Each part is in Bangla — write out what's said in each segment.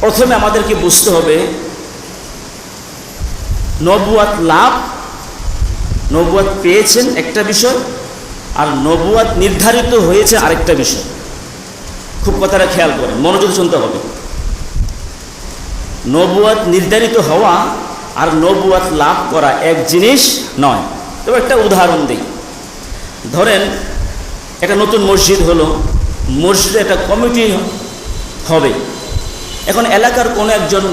প্রথমে আমাদেরকে বুঝতে হবে, নবুয়াত লাভ, নবুয়াত পেয়েছেন একটা বিষয়, আর নবুয়াত নির্ধারিত হয়েছে আরেকটা বিষয়। খুব কথাটা খেয়াল করেন, মনোযোগ শুনতে হবে। নবুয়াত নির্ধারিত হওয়া আর নবুয়াত লাভ করা এক জিনিস নয়। তবে একটা উদাহরণ দিই। ধরেন, একটা নতুন মসজিদ হলো, মসজিদে একটা কমিটি হবে। এখন এলাকার কোনো একজন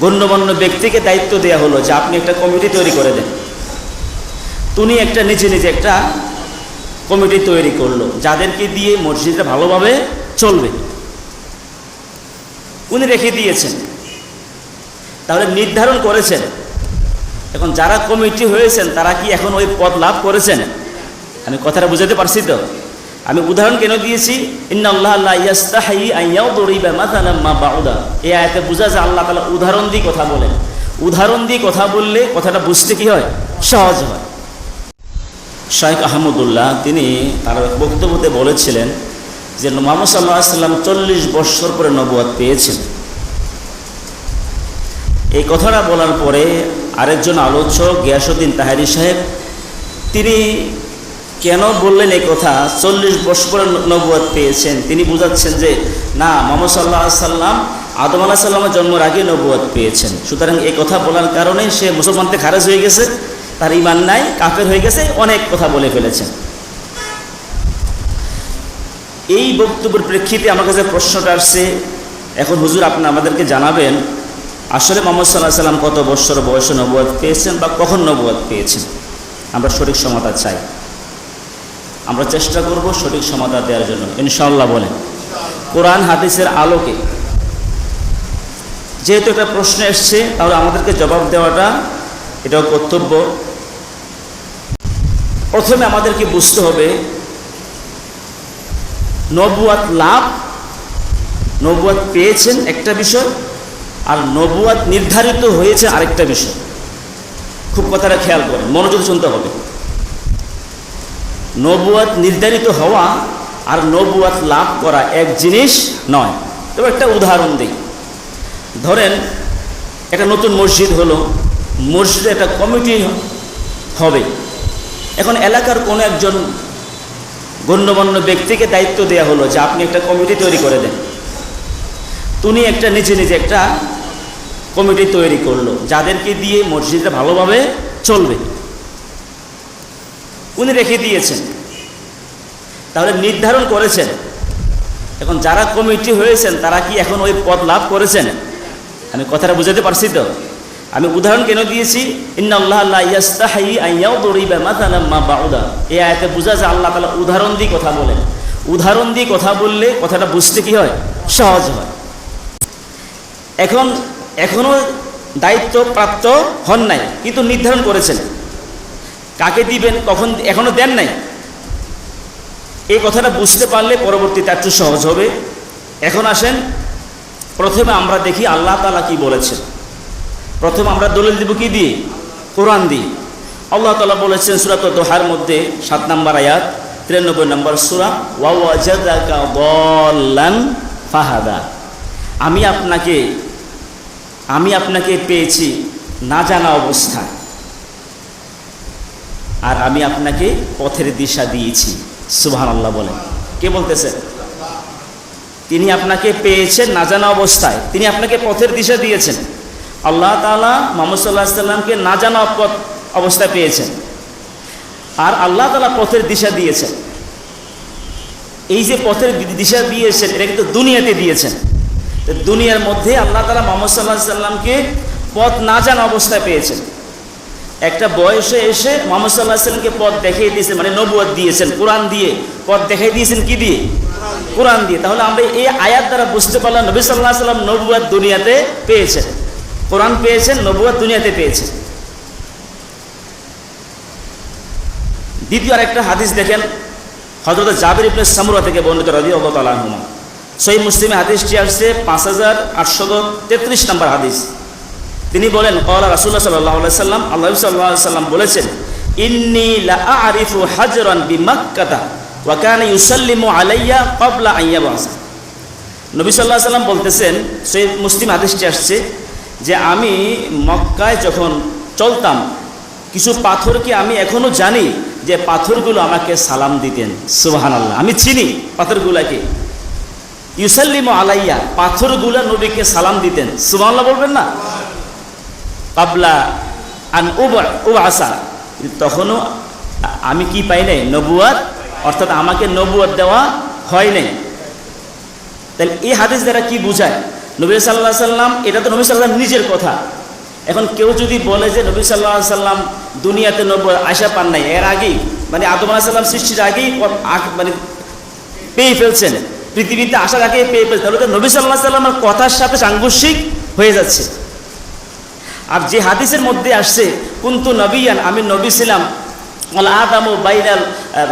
গণ্যমান্য ব্যক্তিকে দায়িত্ব দেওয়া হলো যে আপনি একটা কমিটি তৈরি করে দেন। তুমি একটা নিজে নিজে একটা কমিটি তৈরি করল, যাদেরকে দিয়ে মসজিদটা ভালোভাবে চলবে। উনি রেখে দিয়েছেন। তাহলে নির্ধারণ করেছেন। এখন যারা কমিটি হয়েছেন, তারা কি এখন ওই পদ লাভ করেছেন? আমি কথাটা বুঝাতে পারছি তো? আমি উদাহরণ কেন দিয়েছি? আল্লাহ আইয়াও মা আল্লাহ তালা উদাহরণ দিয়ে কথা বলেন। উদাহরণ দিয়ে কথা বললে কথাটা বুঝতে কি হয়? সহজ হয়। শাইখ আহমদুল্লাহ তিনি তার বক্তব্যতে বলেছিলেন যে মোহাম্মদ সাল্লাহ সাল্লাম চল্লিশ বৎসর পরে নবুয়াদ পেয়েছেন এই কথাটা বলার পরে আরেকজন আলোচক গিয়াসুদ্দিন তাহারি সাহেব তিনি কেন বললেন এই কথা? চল্লিশ বছর পরে নবুয়াদ পেয়েছেন। তিনি বুঝাচ্ছেন যে, না, মোহাম্মদ সাল্লাহ সাল্লাম আদম আলাহ সাল্লামের জন্মের আগে নবুয়াদ পেয়েছেন। সুতরাং এই কথা বলার কারণে সে মুসলমানতে খারাজ হয়ে গেছে, তার ইমান নাই, কাফের হয়ে গেছে, অনেক কথা বলে ফেলেছেন। এই বক্তব্যের প্রেক্ষিতে আমার কাছে প্রশ্নটা আসছে, এখন হুজুর আপনি আমাদেরকে জানাবেন, আসলে মোহাম্মদ সাল্লাহ সাল্লাম কত বৎসর বয়সে নবুয়াদ পেয়েছেন বা কখন নবুয়াদ পেয়েছেন? আমরা সঠিক সমাধান চাই। আমরা চেষ্টা করব সঠিক সমাধান দেওয়ার জন্য। ইনশাল্লাহ বলেন। কোরআন হাদিসের আলোকে যেহেতু একটা প্রশ্ন এসছে, তাহলে আমাদেরকে জবাব দেওয়াটা এটাও কর্তব্য। প্রথমে আমাদেরকে বুঝতে হবে, নবুয়াত লাভ, নবুয়াত পেয়েছেন একটা বিষয়, আর নবুয়াত নির্ধারিত হয়েছে আরেকটা বিষয়। খুব কথাটা খেয়াল করেন মনোযোগ শুনতে হবে। নবুয়াত নির্ধারিত হওয়া আর নবুয়াত লাভ করা এক জিনিস নয়। তবে একটা উদাহরণ দিই। ধরেন, একটা নতুন মসজিদ হলো, মসজিদে একটা কমিটি হবে। এখন এলাকার কোনো একজন গণ্যমান্য ব্যক্তিকে দায়িত্ব দেওয়া হলো যে আপনি একটা কমিটি তৈরি করে দেন। তুমি একটা নিজে নিজে একটা কমিটি তৈরি করল, যাদেরকে দিয়ে মসজিদটা ভালোভাবে চলবে। উনি রেখে দিয়েছেন। তাহলে নির্ধারণ করেছেন। এখন যারা কমিটি হয়েছেন, তারা কি এখন ওই পদ লাভ করেছেন? আমি কথাটা বুঝাতে পারছি তো। আমি উদাহরণ কেন দিয়েছি? আল্লাহ আল্লাহ মা আয়াতে বোঝা আল্লাহ তালা উদাহরণ দিয়ে কথা বলেন। উদাহরণ দিয়ে কথা বললে কথাটা বুঝতে কি হয়? সহজ হয়। এখন এখনও দায়িত্ব প্রাপ্ত হন নাই, কিন্তু নির্ধারণ করেছেন। কাকে দিবেন, কখন এখনও দেন নাই। এই কথাটা বুঝতে পারলে পরবর্তীতে একটু সহজ হবে। এখন আসেন, প্রথমে আমরা দেখি আল্লাহ তালা কি বলেছেন। প্রথমে আমরা দলিল দিব কি দিয়ে? কোরআন দিই আল্লাহ তালা বলেছেন সুরাত দোহার মধ্যে সাত নম্বর আয়াত, তিরানব্বই নম্বর সুরা ওয়াজাদান ফাহাদা। আমি আপনাকে আমি আপনাকে পেয়েছি না জানা অবস্থায়। আর আমি আপনাকে পথের দিশা দিয়েছি। সুবহান আল্লাহ বলেন। কে বলতেছেন তিনি আপনাকে পেয়েছেন না জানা অবস্থায়। তিনি আপনাকে পথের দিশা দিয়েছেন। আল্লাহ তালা মোহাম্মদ সাল্লাহ সাল্লামকে না জানা পথ অবস্থায় পেয়েছেন। আর আল্লাহ তালা পথের দিশা দিয়েছেন। এই যে পথের দিশা দিয়েছেন, এটা কিন্তু দুনিয়াতে দিয়েছেন। দুনিয়ার মধ্যে আল্লাহ তালা মোহাম্মদ সাল্লাহ সাল্লামকে পথ না জানা অবস্থায় পেয়েছেন। একটা বয়সে এসে মোহাম্মদ সাল্লাহ সাল্লামকে পথ দেখিয়ে দিয়েছেন মানে নবুয়াদ দিয়েছেন, কোরআন দিয়ে। পথ দেখাই দিয়েছেন কি দিয়ে? কোরআন দিয়ে। তাহলে আমরা এই আয়াত দ্বারা বুঝতে পারলাম নবী সাল্লাহ সাল্লাম নবুয়াদ দুনিয়াতে পেয়েছেন। কোরআন পেয়েছেন, নবুয়াদ দুনিয়াতে পেয়েছেন। দ্বিতীয় আরেকটা হাদিস দেখেন হজরত জাবির ইবনে সামুরা থেকে বর্ণিত রবি আল্লাহ তালাহুমা সই মুসলিমে হাদিসটি আসছে পাঁচ হাজার আটশো তেত্রিশ নম্বর হাদিস। তিনি বলেন কলা রাসুল্লাহ সাল্লাহ সাল্লাম, আল্লাহ সাল্লাম বলেছেন, ইন্নি আরিফু হাজরান বি মাক্কাতা ওয়াকান ইউসাল্লিমু আলাইয়া কবলা আইয়া বাসা নবী সাল্লাহ সাল্লাম বলতেছেন সেই মুসলিম আদেশটি আসছে যে আমি মক্কায় যখন চলতাম, কিছু পাথরকে আমি এখনও জানি যে পাথরগুলো আমাকে সালাম দিতেন? সুবাহান আল্লাহ আমি চিনি পাথরগুলাকে। ইউসাল্লিম আলাইয়া পাথরগুলা নবীকে সালাম দিতেন। সুবাহান্লাহ বলবেন না? কাবলা আন ও আসা তখনও আমি কি পাই নাই? নবুয়াত। অর্থাৎ আমাকে নবুয়াত দেওয়া হয় নাই। তাহলে এই হাদিস দ্বারা কি বোঝায়? নবী সাল্লাহ সাল্লাম, এটা তো নবী সাল্লাম নিজের কথা। এখন কেউ যদি বলে যে নবী সাল্লাহ সাল্লাম দুনিয়াতে নব আশা পান নাই, এর আগেই মানে আদম আলাহিসাল্লাম সৃষ্টির আগেই মানে পেয়ে ফেলছেন। পৃথিবীতে আসার আগে পেয়ে ফেলছেন। তাহলে তো নবী সাল্লাহ সাল্লামের কথার সাথে সাংঘর্ষিক হয়ে যাচ্ছে। আর যে হাদিসের মধ্যে আসছে, কুন্তু নবীয়ান, আমি নবী ছিলাম। আদাম ও বাইরাল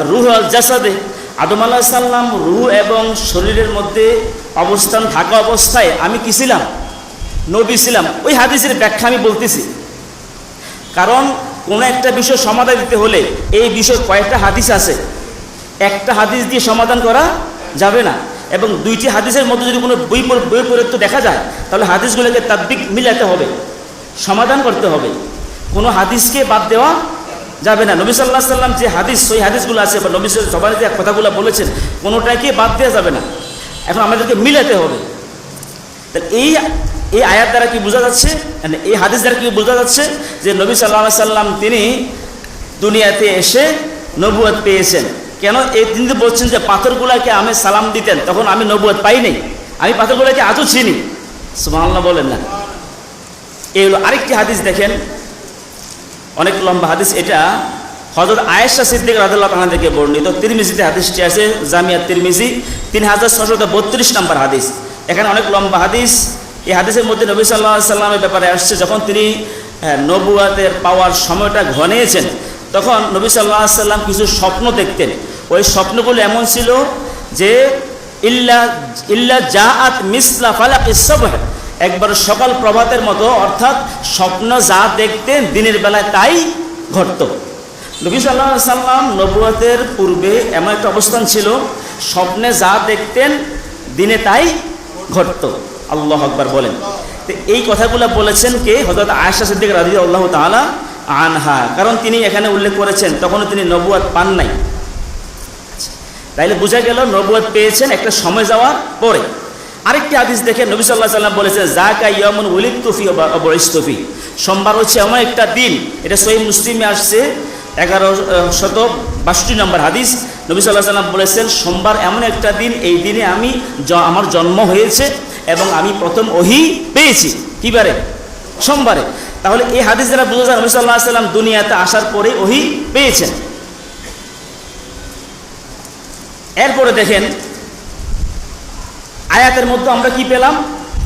রুহ আল জাসাদে। আদম আল্লাহ সাল্লাম রুহ এবং শরীরের মধ্যে অবস্থান থাকা অবস্থায় আমি কি ছিলাম? নবী ছিলাম। ওই হাদিসের ব্যাখ্যা আমি বলতেছি। কারণ কোনো একটা বিষয় সমাধান দিতে হলে এই বিষয়ে কয়েকটা হাদিস আছে। একটা হাদিস দিয়ে সমাধান করা যাবে না। এবং দুইটি হাদিসের মধ্যে যদি কোনো বই বই দেখা যায়, তাহলে হাদিসগুলোকে তাদ্বিক মিলাতে হবে। সমাধান করতে হবে। কোনো হাদিসকে বাদ দেওয়া যাবে না। নবী সাল্লাহ সাল্লাম যে হাদিস ওই হাদিসগুলো আছে, বা নবী সবাই যে কথাগুলো বলেছেন, কোনোটাকে বাদ দেওয়া যাবে না। এখন আমাদেরকে মিলাতে হবে। তাহলে এই এই আয়াত দ্বারা কি বোঝা যাচ্ছে? মানে এই হাদিস দ্বারা কি বোঝা যাচ্ছে যে নবী সাল্লাহ সাল্লাম তিনি দুনিয়াতে এসে নবুয়াত পেয়েছেন। কেন? এই তিনি বলছেন যে পাথরগুলাকে আমি সালাম দিতেন, তখন আমি নবুয়াত পাইনি। আমি পাথরগুলাকে আজও চিনি। সুমাল্লাহ বলেন না। এই হলো আরেকটি হাদিস দেখেন। অনেক লম্বা হাদিস এটা। হজরত আয়েশা সিদ্দিক রাদুল্লাহ তাহা থেকে বর্ণিত। তিরমিজিতে হাদিসটি আছে, জামিয়া তিরমিজি, তিন হাজার ছশত বত্রিশ নম্বর হাদিস। এখানে অনেক লম্বা হাদিস। এই হাদিসের মধ্যে নবী সাল্লাহ সাল্লামের ব্যাপারে আসছে, যখন তিনি নবুয়াতের পাওয়ার সময়টা ঘনিয়েছেন, তখন নবী সাল্লাহ সাল্লাম কিছু স্বপ্ন দেখতেন। ওই স্বপ্নগুলো এমন ছিল যে, ইল্লা ইল্লা জা আত মিসলা ফালাক ইসব একবার সকাল প্রভাতের মতো, অর্থাৎ স্বপ্ন যা দেখতেন দিনের বেলায় তাই ঘটত। নবী সাল্লাহ সাল্লাম নবুয়াতের পূর্বে এমন একটা অবস্থান ছিল, স্বপ্নে যা দেখতেন দিনে তাই ঘটত। আল্লাহ আকবার বলেন। তো এই কথাগুলো বলেছেন কে? হজরত আয়সা সিদ্দিক রাজি আল্লাহ তালা আনহা। কারণ তিনি এখানে উল্লেখ করেছেন, তখনও তিনি নবুয়াত পান নাই। তাইলে বোঝা গেল নবুয়াত পেয়েছেন একটা সময় যাওয়ার পরে। আরেকটি হাদিস দেখে নবী সাল্লাহ সাল্লাম বলেছেন জাকা ইয়ামুন উলিক তুফি অবরিস্তফি সোমবার হচ্ছে এমন একটা দিন, এটা সহি মুসলিমে আসছে, এগারো শত বাষট্টি নম্বর হাদিস। নবী সাল্লাহ সাল্লাম বলেছেন, সোমবার এমন একটা দিন, এই দিনে আমি আমার জন্ম হয়েছে এবং আমি প্রথম ওহি পেয়েছি। কিবারে সোমবারে। তাহলে এই হাদিস যারা বোঝা যায় নবী সাল্লাহ সাল্লাম দুনিয়াতে আসার পরে ওহি পেয়েছেন। এরপরে দেখেন আয়াতের মধ্যে আমরা কি পেলাম?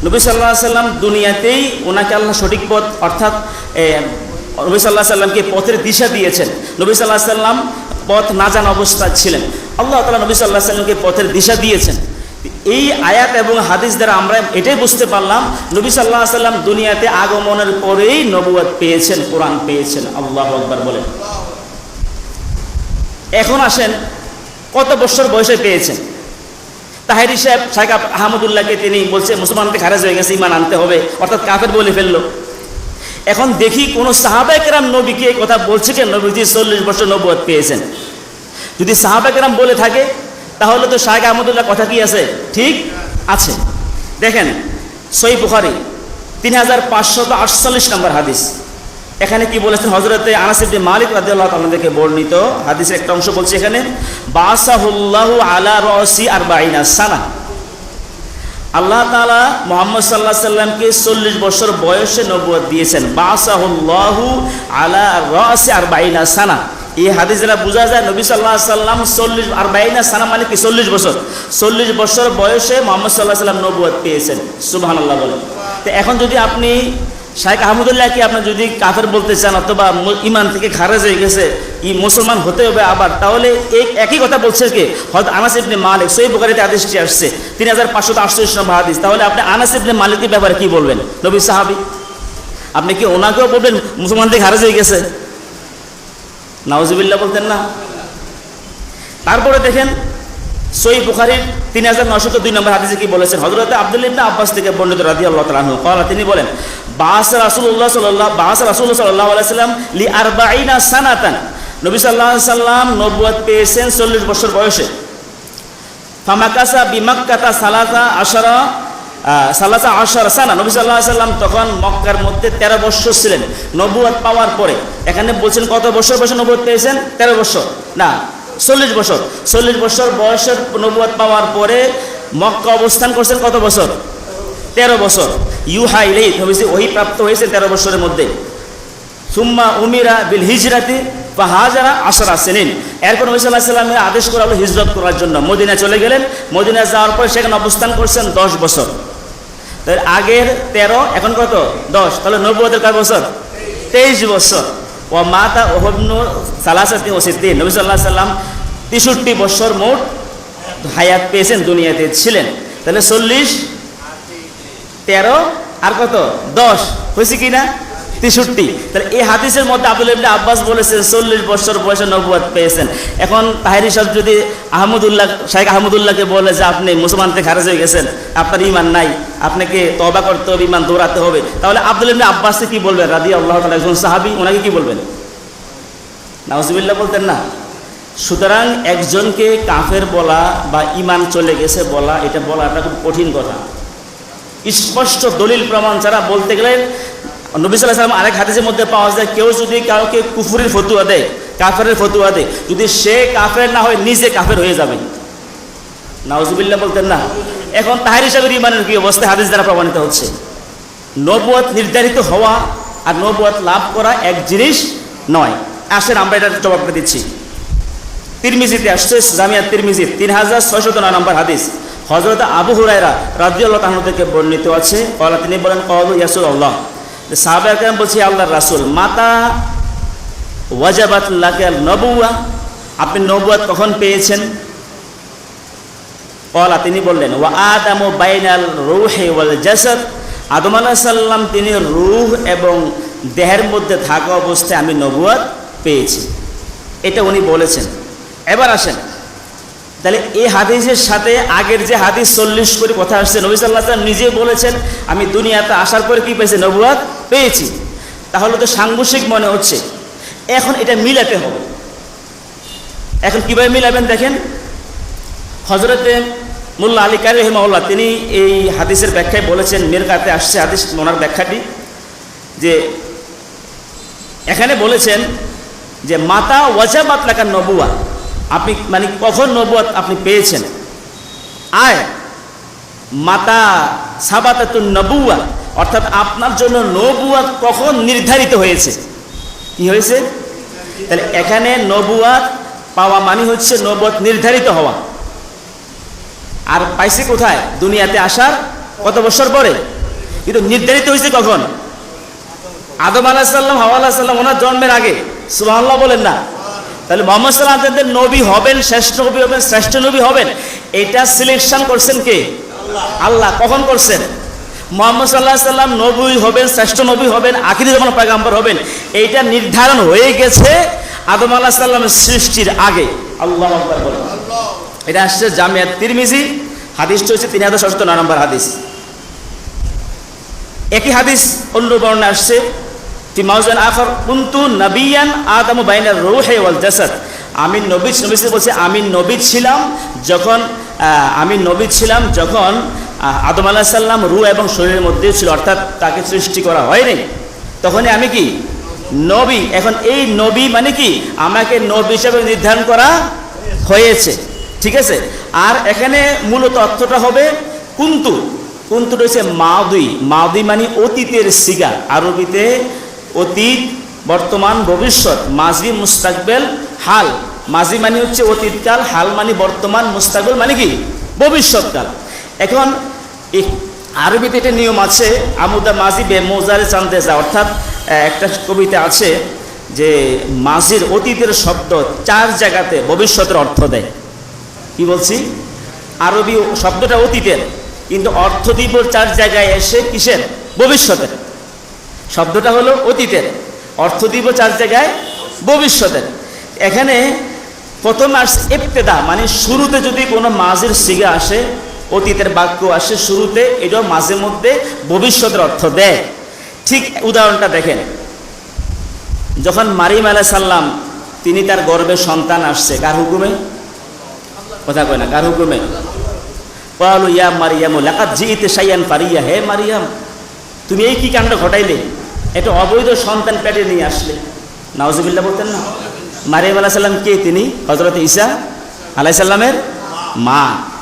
নবী সাল্লাহ সাল্লাম দুনিয়াতেই ওনাকে আল্লাহ সঠিক পথ, অর্থাৎ নবী সাল্লাহ সাল্লামকে পথের দিশা দিয়েছেন। নবী সাল্লাহ সাল্লাম পথ না জানা অবস্থা ছিলেন। আল্লাহ তালা নবী সাল্লাহ সাল্লামকে পথের দিশা দিয়েছেন। এই আয়াত এবং হাদিস দ্বারা আমরা এটাই বুঝতে পারলাম, নবী সাল্লাহ সাল্লাম দুনিয়াতে আগমনের পরেই নবুয়াদ পেয়েছেন, কোরআন পেয়েছেন। আল্লাহ আকবর বলেন। এখন আসেন, কত বছর বয়সে পেয়েছেন? তাহেরি সাহেব শাহেখ আহমদুল্লাহকে তিনি বলছে মুসলমানকে খারেজ হয়ে গেছে ইমান আনতে হবে। অর্থাৎ কাফের বলে ফেলল। এখন দেখি কোনো সাহাবাকেরাম নবীকে এই কথা বলছে কেন? নবীজি চল্লিশ বছর নবুয়াদ পেয়েছেন। যদি সাহাবাকেরাম বলে থাকে, তাহলে তো শাহেখ আহমদুল্লাহ কথা কি আছে? ঠিক আছে। দেখেন, সই বুখারি তিন হাজার পাঁচশত আটচল্লিশ নম্বর হাদিস। এখানে কি বলেছেন? হজরতে আনাসিদ্দি মালিক রাদিয়াল্লাহ তাআলাকে বর্ণিত হাদিসের একটা অংশ বলছে এখানে, বাসাহুল্লাহু আলা রসি আর বাইনা সানা। আল্লাহ তালা মোহাম্মদ সাল্লাহ সাল্লামকে চল্লিশ বছর বয়সে নবুয়াদ দিয়েছেন, বাসাহুল্লাহু আলা রসি আর বাইনা সানা। এই হাদিস যারা বোঝা যায় নবী সাল্লাহ সাল্লাম চল্লিশ আর বাইনা সানা মানে কি? চল্লিশ বছর। চল্লিশ বছর বয়সে মোহাম্মদ সাল্লাহ সাল্লাম নবুয়াদ পেয়েছেন। সুবাহ আল্লাহ বলেন তো এখন যদি আপনি শাহেখ আহমদুল্লাহকে আপনি যদি কাফের বলতে চান অথবা ইমান থেকে খারেজ হয়ে গেছে, ই মুসলমান হতে হবে আবার। তাহলে এই একই কথা বলছে কি? হয়তো আনাস ইবনে মালিক সই বুখারিতে আদেশটি আসছে, তিন হাজার পাঁচশো আটচল্লিশ নম্বর হাদিস। তাহলে আপনি আনাস ইবনে মালিকের ব্যাপারে কি বলবেন? নবী সাহাবি, আপনি কি ওনাকেও বলবেন মুসলমান থেকে খারেজ হয়ে গেছে? নাওজিবিল্লা বলতেন না। তারপরে দেখেন সই বুখারির তিন হাজার নশত দুই নম্বর হাদিসে কি বলেছেন? হজরত আব্দুল ইবনা আব্বাস থেকে বর্ণিত রাদি আল্লাহ তালাহু কলা তিনি বলেন বাস রাসুল্লাহ সাল্লাহ বাস রাসুল্লাহ সাল্লাহ আলাইসাল্লাম লি আরবাইনা সানাতান। নবী সাল্লাহ সাল্লাম নব্বত পেয়েছেন চল্লিশ বছর বয়সে। ফামাকাসা বিমাক্কাতা সালাসা আশারা সালাসা আশার সানা। নবী সাল্লাহ সাল্লাম তখন মক্কার মধ্যে তেরো বছর ছিলেন। নবুয়াত পাওয়ার পরে, এখানে বলছেন কত বছর বয়সে নবুয়াত পেয়েছেন? তেরো বছর না চল্লিশ বছর। চল্লিশ বছর বয়সের নবুয়াত পাওয়ার পরে মক্কা অবস্থান করছেন কত বছর? তেরো বছর। ইউহা ইলেই নবীজি ওহি প্রাপ্ত হয়েছে তেরো বছরের মধ্যে। সুম্মা উমিরা বিল হিজরাতি বা হাজারা আশারা সেনিন। এরপর নবী সাল্লাহ সাল্লামের আদেশ করা হলো হিজরত করার জন্য। মদিনা চলে গেলেন। মদিনা যাওয়ার পর সেখানে অবস্থান করছেন দশ বছর। আগের তেরো, এখন কত? দশ। তাহলে নব্বতের কয় বছর? তেইশ বছর। ও মাতা ওহবনু সালাসাতি ও সিদ্দিন। নবী সাল্লাহ সাল্লাম তেষট্টি বছর মোট হায়াত পেয়েছেন, দুনিয়াতে ছিলেন। তাহলে চল্লিশ, তেরো, আর কত? দশ। হয়েছে কি না? তেষট্টি। তাহলে এই হাদিসের মধ্যে আব্দুল ইবনে আব্বাস বলেছেন, চল্লিশ বছর বয়সে নবুয়াত পেয়েছেন। এখন তাহেরি সব যদি আহমদুল্লাহ শাহেখ আহমদুল্লাহকে বলে যে আপনি মুসলমান থেকে খারেজ হয়ে গেছেন, আপনার ইমান নাই, আপনাকে তবা করতে হবে ইমান দৌড়াতে হবে, তাহলে আব্দুল ইবনে আব্বাসকে কি বলবেন? রাদি আল্লাহ তালা একজন সাহাবি, ওনাকে কি বলবেন? নাওজবিল্লাহ বলতেন না। সুতরাং একজনকে কাফের বলা বা ইমান চলে গেছে বলা, এটা বলাটা খুব কঠিন কথা। স্পষ্ট দলিল প্রমাণ ছাড়া বলতে গেলে নবী সাল্লাহ সাল্লাম আরেক হাদিসের মধ্যে পাওয়া যায়, কেউ যদি কাউকে কুফুরের ফতুয়া দেয় কাফের ফতুয়া দেয়, যদি সে কাফের না হয়, নিজে কাফের হয়ে যাবে। নাওজুবিল্লাহ বলতেন না। এখন তাহার হিসাবে ইমানের কি অবস্থা? হাদিস দ্বারা প্রমাণিত হচ্ছে। নবুয়াত নির্ধারিত হওয়া আর নবুয়াত লাভ করা এক জিনিস নয়। আসেন, আমরা এটার জবাবটা দিচ্ছি। তিরমিজিতে আসছে জামিয়া তিরমিজি তিন হাজার ছয়শত নয় নম্বর হাদিস। হজরত আবু হুরাইরা রাজিউল্লাহ তাহন থেকে বর্ণিত আছে। তিনি বলেন কল ইয়াসুল আল্লাহ সাহাবাহ কেন বলছি আল্লাহ রাসুল, মাতা ওয়াজাবাত লাকে নবুয়া আপনি নবুয়াত কখন পেয়েছেন? কলা, তিনি বললেন, ওয়া আদাম বাইনাল রুহে ওয়াল জাসাদ। আদম আলাহ সাল্লাম তিনি রুহ এবং দেহের মধ্যে থাকা অবস্থায় আমি নবুয়াত পেয়েছি। এটা উনি বলেছেন। এবার আসেন। তাহলে এই হাদিসের সাথে আগের যে হাদিস চল্লিশ করে কথা আসছে, নবী সাল্লাহ নিজে বলেছেন, আমি দুনিয়াতে আসার পরে কি পেয়েছি? নবুয়াত পেয়েছি। তাহলে তো সাংঘর্ষিক মনে হচ্ছে। এখন এটা মিলাতে হবে। এখন কীভাবে মিলাবেন দেখেন? হজরতে মোল্লা আলী কারি রহিমাউল্লাহ তিনি এই হাদিসের ব্যাখ্যায় বলেছেন, মেরকাতে আসছে হাদিস ওনার ব্যাখ্যাটি, যে এখানে বলেছেন যে, মাতা ওয়াজাবাত লাকার নবুয়া। আপনি মানে কখন নবুয়াত আপনি পেয়েছেন? আয়, মাতা সাবাতাতুন নবুয়া। অর্থাৎ আপনার জন্য নবুয়াত কখন নির্ধারিত হয়েছে? কি হয়েছে? তাহলে এখানে নবুয়াত পাওয়া মানে হচ্ছে নবুয়াত নির্ধারিত হওয়া। আর পাইছে কোথায়? দুনিয়াতে আসার কত বছর পরে? কিন্তু নির্ধারিত হয়েছে কখন? আদম আলাহ সাল্লাম হাওয়া আলাহ সাল্লাম ওনার জন্মের আগে। সুবাহ বলেন না। তাহলে মোহাম্মদ সাল্লাহ আপনাদের নবী হবেন, শ্রেষ্ঠ নবী হবেন, শ্রেষ্ঠ নবী হবেন, এটা সিলেকশন করছেন কে? আল্লাহ কখন করছেন? মোহাম্মদ সাল্লাহ সাল্লাম নবী হবেন শ্রেষ্ঠ নবী হবেন আখিরি যখন পয়গাম্বর হবেন। এইটা নির্ধারণ হয়ে গেছে আদম আল্লাহ সাল্লামের সৃষ্টির আগে। আল্লাহ এটা আসছে জামিয়া তিরমিজি। হাদিসটা হচ্ছে তিন হাজার ষষ্ঠ নয় নম্বর হাদিস। একই হাদিস অন্য বর্ণে আসছে মাউজান আখর কুন্তু নবিয়ান আদম বাইনার রুহে ওয়াল জাসাদ। আমি নবী নবী বলছে আমি নবী ছিলাম যখন আহ, আমি নবী ছিলাম যখন আদম আলাহ সাল্লাম রু এবং শরীরের মধ্যে ছিল, অর্থাৎ তাকে সৃষ্টি করা হয়নি। তখনই আমি কি? নবী। এখন এই নবী মানে কি? আমাকে নবী হিসাবে নির্ধারণ করা হয়েছে। ঠিক আছে? আর এখানে মূলত অর্থটা হবে কুন্তু। কুন্তুটা হচ্ছে মাউদি। মাউদি মানে অতীতের সিগা। আরবিতে অতীত, বর্তমান, ভবিষ্যৎ। মাঝি মুস্তাকবেল, হাল। মাঝি মানে হচ্ছে অতীতকাল, হাল মানে বর্তমান, মুস্তাকবেল মানে কি? ভবিষ্যৎকাল। এখন আরবিতে একটা নিয়ম আছে, আমুদা মাঝি বে মোজারে চান্দে যা, অর্থাৎ একটা কবিতা আছে যে মাঝির অতীতের শব্দ চার জায়গাতে ভবিষ্যতের অর্থ দেয়। কি বলছি? আরবি শব্দটা অতীতের, কিন্তু অর্থ দিব চার জায়গায় এসে কিসের? ভবিষ্যতের। শব্দটা হলো অতীতের, অর্থ দিব চার জায়গায় ভবিষ্যতের। এখানে প্রথম আসছে ইবতেদা মানে শুরুতে যদি কোনো মাঝের সিগা আসে অতীতের বাক্য আসে শুরুতে, এটাও মাঝে মধ্যে ভবিষ্যতের অর্থ দেয়। ঠিক উদাহরণটা দেখেন। যখন মারিম আলাহ সাল্লাম তিনি তার গর্বে সন্তান আসছে, কার হুকুমে? কথা কয় না, কার হুকুমে? পালু ইয়া মারিয়াম লাকাত জিইতে সাইয়ান পারিয়া হে মারিয়াম, তুমি এই কি কাণ্ড ঘটাইলে? একটা অবৈধ সন্তান পেটে নিয়ে আসলে। নওয়াজবিল্লা বলতেন না। মারিয়াম আলাহ সাল্লাম কে তিনি? হজরত ঈসা আলাই সাল্লামের মা।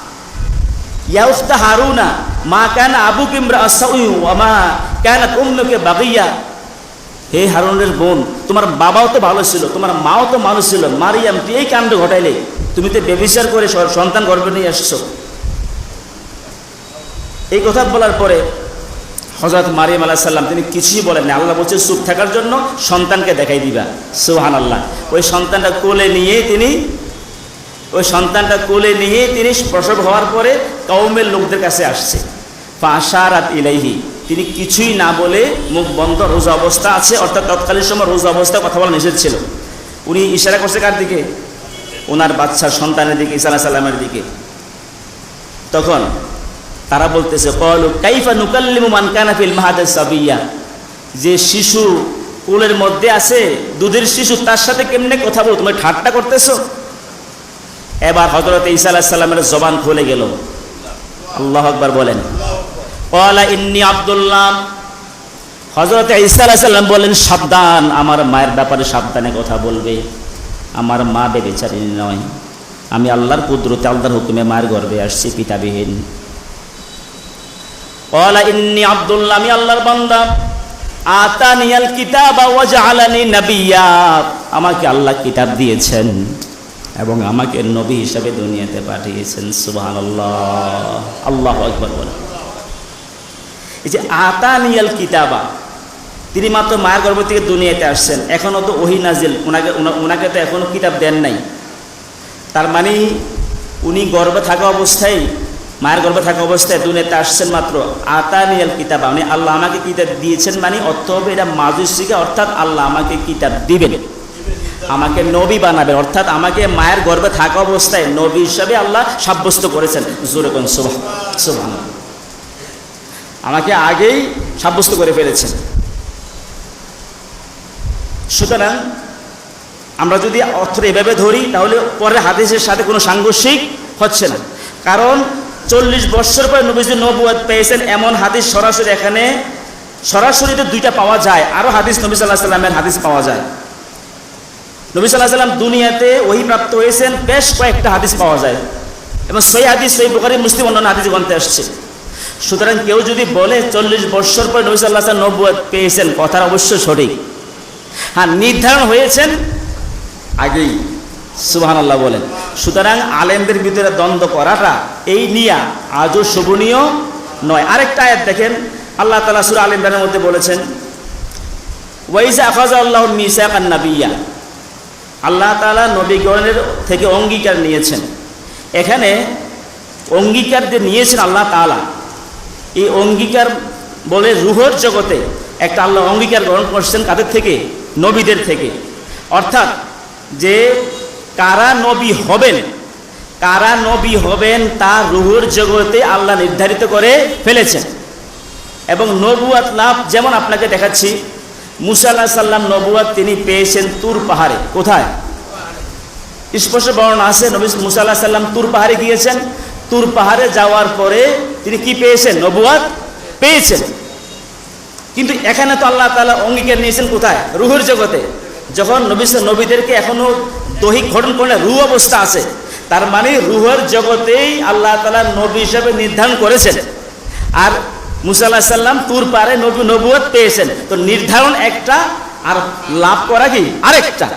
ইয়াউস্তা হারুনা মা কেন আবু কিমরা আসাউই মা কেন উম্মকে বাগিয়া হে হারুনের বোন, তোমার বাবাও তো ভালো ছিল, তোমার মাও তো ভালো ছিল। মারিয়াম, তুই এই কাণ্ড ঘটাইলে, তুমি তো বেবিচার করে সন্তান গর্ভে নিয়ে আসছো। এই কথা বলার পরে হজরত মারিয়াম আলাহ সাল্লাম তিনি কিছুই বলেন না আল্লাহ বলছে, চুপ থাকার জন্য সন্তানকে দেখাই দিবা। সুহান আল্লাহ ওই সন্তানটা কোলে নিয়ে তিনি ওই সন্তানটা কোলে নিয়ে তিনি প্রসব হওয়ার পরে কৌমের লোকদের কাছে আসছে। পাশারাত ইলাইহি, তিনি কিছুই না বলে মুখ বন্ধ, রোজা অবস্থা আছে, অর্থাৎ তৎকালীন সময় রোজা অবস্থা কথা বলা নিষেধ ছিল। উনি ইশারা করছে কার দিকে? ওনার বাচ্চার সন্তানের দিকে ইসা আলাহ সাল্লামের দিকে। তখন তারা বলতেছে, কলু কাইফা নুকাল্লিমু মান কানা ফিল মাহাদাস সাবিয়া। যে শিশু কোলের মধ্যে আছে, দুধের শিশু, তার সাথে কেমনে কথা বল তুমি ঠাট্টা করতেছো? এবার হজরত ঈসা আলাহ সাল্লামের জবান খুলে গেল। আল্লাহ আকবার বলেন। কলা ইন্নি আব্দুল্লাহ। হজরত ঈসা আলাহ সাল্লাম বলেন সাবধান, আমার মায়ের ব্যাপারে সাবধানে কথা বলবে। আমার মা বেবেচারিনী নয়। আমি আল্লাহর কুদরতে, আল্লাহর হুকুমে মায়ের গর্বে আসছি, পিতাবিহীন। কলা ইন্নি আব্দুল্লাহ, আমি আল্লাহর বান্দা। আতানিয়াল কিতাব ওয়াজআলানি নাবিয়্যা আমাকে আল্লাহ কিতাব দিয়েছেন। এবং আমাকে নবী হিসাবে দুনিয়াতে পাঠিয়েছেন, সুবহানাল্লাহ। আল্লাহু এই যে আতানিয়াল কিতাবা, তিনি মাত্র মায়ের গর্ভ থেকে দুনিয়াতে আসছেন এখনও তো ওহি নাজিল ওনাকে ওনাকে তো এখনও কিতাব দেন নাই। তার মানে উনি গর্বে থাকা অবস্থায়, মায়ের গর্ভে থাকা অবস্থায় দুনিয়াতে আসছেন মাত্র আতানিয়াল কিতাব মানে আল্লাহ আমাকে কিতাব দিয়েছেন মানে অর্থ হবে এটা মাজুসিকা, অর্থাৎ আল্লাহ আমাকে কিতাব দিবেন। আমাকে নবী বানাবে অর্থাৎ আমাকে মায়ের গর্ভে থাকা অবস্থায় নবী হিসাবে আল্লাহ সাব্যস্ত করেছেন। জোরে কোন সুবাহ সুবাহ আমাকে আগেই সাব্যস্ত করে ফেলেছেন। সুতরাং আমরা যদি অর্থ এভাবে ধরি, তাহলে পরে হাদিসের সাথে কোনো সাংঘর্ষিক হচ্ছে না। কারণ চল্লিশ বছর পরে নবীজি নবুয়াদ পেয়েছেন, এমন হাদিস সরাসরি এখানে সরাসরি তো দুইটা পাওয়া যায়। আরও হাদিস নবী সাল্লাহ সাল্লামের হাদিস পাওয়া যায়। নবী সাল্লাহ সাল্লাম দুনিয়াতে ওহি প্রাপ্ত হয়েছেন, বেশ কয়েকটা হাদিস পাওয়া যায়। এবং সেই হাদিস সেই প্রকারই মুসলিম অন্যান্য হাদিস গ্রন্থে আসছে। সুতরাং কেউ যদি বলে চল্লিশ বছর পরে নবী সাল্লাহ সাল্লাম নবুয়াদ পেয়েছেন, কথার অবশ্যই সঠিক। হ্যাঁ নির্ধারণ হয়েছেন আগেই সুবাহান আল্লাহ বলেন। সুতরাং আলেমদের ভিতরে দ্বন্দ্ব করাটা এই নিয়া আজও শোভনীয় নয়। আরেকটা আয়াত দেখেন, আল্লাহ তালা সুর আল মধ্যে বলেছেন ওয়াইজা আল্লাহ মিসাক নাবিয়া আল্লাহ তালা নবীগণের থেকে অঙ্গীকার নিয়েছেন। এখানে অঙ্গীকার যে নিয়েছেন আল্লাহ তালা এই অঙ্গীকার বলে রুহর জগতে একটা আল্লাহ অঙ্গীকার গ্রহণ করছেন কাদের থেকে? নবীদের থেকে। অর্থাৎ যে কারা নবী হবেন, কারা নবী হবেন তা রুহুর জগতে আল্লাহ নির্ধারিত করে ফেলেছেন। এবং নবুয়াত লাভ যেমন আপনাকে দেখাচ্ছি মুসা আল্লাহ সাল্লাম নবুয়াত তিনি পেয়েছেন তুর পাহাড়ে। কোথায়? স্পষ্ট বর্ণনা আছে, নবী মুসা সাল্লাম তুর পাহাড়ে গিয়েছেন। তুর পাহাড়ে যাওয়ার পরে তিনি কি পেয়েছেন? নবুয়াত পেয়েছেন। কিন্তু এখানে তো আল্লাহ তালা অঙ্গীকার নিয়েছেন কোথায়? রুহের জগতে। যখন নবী নবীদেরকে এখনও দৈহিক ঘটন করে রুহ অবস্থা আছে, তার মানে রুহের জগতেই আল্লাহ তালা নবী হিসাবে নির্ধারণ করেছেন। আর মুসা সাল্লাম তুর পারে নবী নবুয়ত পেয়েছেন। তো নির্ধারণ একটা আর লাভ করা কি? আরেকটা।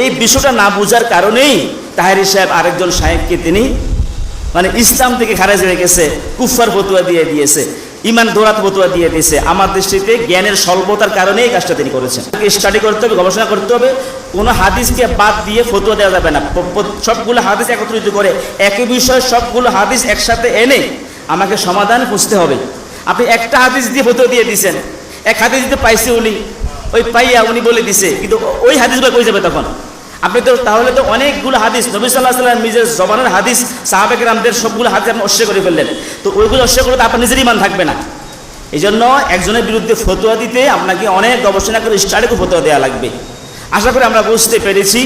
এই বিষয়টা না বোঝার কারণেই তাহারি সাহেব আরেকজন সাহেবকে তিনি মানে ইসলাম থেকে খারেজ হয়ে গেছে কুফার ফতুয়া দিয়ে দিয়েছে ইমান দৌরাত ফতুয়া দিয়ে দিয়েছে। আমার দৃষ্টিতে জ্ঞানের স্বল্পতার কারণে এই কাজটা তিনি করেছেন। স্টাডি করতে হবে, গবেষণা করতে হবে। কোনো হাদিসকে বাদ দিয়ে ফতুয়া দেওয়া যাবে না। সবগুলো হাদিস একত্রিত করে, একই বিষয়ে সবগুলো হাদিস একসাথে এনে আমাকে সমাধান খুঁজতে হবে। আপনি একটা হাদিস দিয়ে ফতুয়া দিয়ে দিছেন। এক হাদিস দিতে পাইছে উনি, ওই পাইয়া উনি বলে দিছে, কিন্তু ওই হাদিসগুলো কই যাবে তখন? আপনি তো তাহলে তো অনেকগুলো হাদিস, নবী সাল্লাহ সাল্লাম নিজের জবানের হাদিস সাহাবেক রামদের সবগুলো হাদিস আপনি অস্বীকার করে ফেললেন। তো ওইগুলো অস্বীকার করলে তো আপনার নিজের ইমান থাকবে না। এই জন্য একজনের বিরুদ্ধে ফতোয়া দিতে আপনাকে অনেক গবেষণা করে স্টাডিকে ফতোয়া দেওয়া লাগবে। আশা করি আমরা বুঝতে পেরেছি।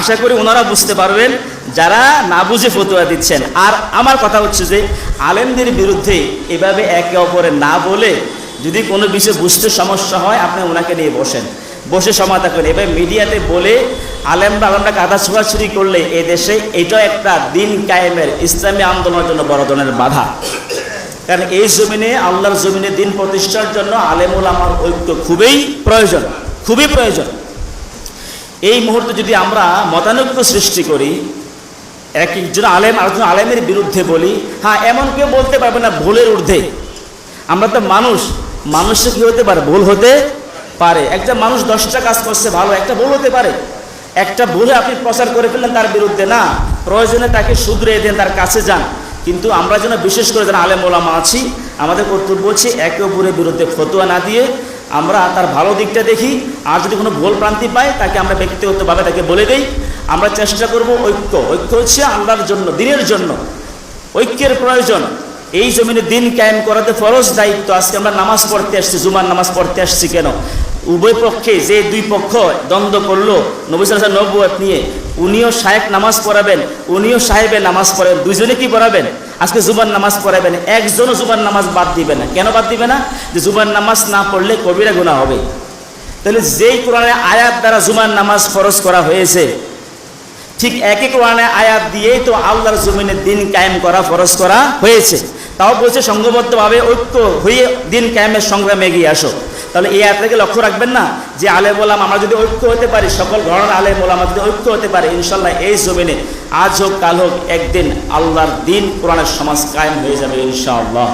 আশা করি ওনারা বুঝতে পারবেন, যারা না বুঝে ফতোয়া দিচ্ছেন। আর আমার কথা হচ্ছে যে, আলেমদের বিরুদ্ধে এভাবে একে অপরে না বলে যদি কোনো বিষয় বুঝতে সমস্যা হয়, আপনি ওনাকে নিয়ে বসেন। বসে সমাধা করেন এবার মিডিয়াতে বলে আলেমরা আলেমরা কাদা ছোড়াছুরি করলে এ দেশে এটাও একটা দিন কায়েমের ইসলামী আন্দোলনের জন্য বড় ধরনের বাধা। কারণ এই জমিনে, আল্লাহর জমিনে দিন প্রতিষ্ঠার জন্য আলেমুল আমার ঐক্য খুবই প্রয়োজন খুবই প্রয়োজন। এই মুহূর্তে যদি আমরা মতানৈক্য সৃষ্টি করি এক একজন আলেম আরেকজন আলেমের বিরুদ্ধে বলি হ্যাঁ এমন কেউ বলতে পারবে না ভুলের ঊর্ধ্বে। আমরা তো মানুষ, মানুষে কি হতে পারে? ভুল হতে পারে। একটা মানুষ দশটা কাজ করছে ভালো, একটা ভুল হতে পারে। একটা ভুলে আপনি প্রচার করে ফেললেন তার বিরুদ্ধে, না। প্রয়োজনে তাকে শুধরে দেন, তার কাছে যান। কিন্তু আমরা যেন বিশেষ করে যেন আলেম ওলামা আছি, আমাদের কর্তব্য হচ্ছে একে অপরের বিরুদ্ধে ফতোয়া না দিয়ে আমরা তার ভালো দিকটা দেখি, আর যদি কোনো ভুল প্রান্তি পাই তাকে আমরা ব্যক্তিগতভাবে তাকে বলে দেই। আমরা চেষ্টা করব ঐক্য। ঐক্য হচ্ছে আল্লাহর জন্য, দিনের জন্য। ঐক্যের প্রয়োজন। এই জমিনে দিন কায়েম করাতে ফরজ দায়িত্ব। আজকে আমরা নামাজ পড়তে আসছি, জুমার নামাজ পড়তে আসছি কেন? উভয় পক্ষে যে দুই পক্ষ দ্বন্দ্ব করল, নবী সাল নব্বত নিয়ে, উনিও সাহেব নামাজ পড়াবেন, উনিও সাহেবে নামাজ পড়াবেন দুইজনে কি পড়াবেন? আজকে জুবান নামাজ পড়াবেন একজনও জুবান নামাজ বাদ দিবে না। কেন বাদ দিবে না? যে জুবান নামাজ না পড়লে কবিরা গুণা হবে। তাহলে যেই কোরআনে আয়াত দ্বারা জুমার নামাজ ফরজ করা হয়েছে, ঠিক একই কোরআনে আয়াত দিয়েই তো আল্লাহর জমিনে দিন কায়েম করা, ফরজ করা হয়েছে। তাও বলছে সংঘবদ্ধভাবে ঐক্য হয়ে দিন কায়েমের সংগ্রামে এগিয়ে আসো। তাহলে এই আয়াতটাকে লক্ষ্য রাখবেন না যে আলে বলাম আমরা যদি ঐক্য হতে পারি, সকল ঘরের আলে বলাম আমরা যদি ঐক্য হতে পারি ইনশাল্লাহ এই জমিনে আজ হোক, কাল হোক, একদিন আল্লাহর দিন কোরআনের সমাজ কায়েম হয়ে যাবে ইনশাআল্লাহ।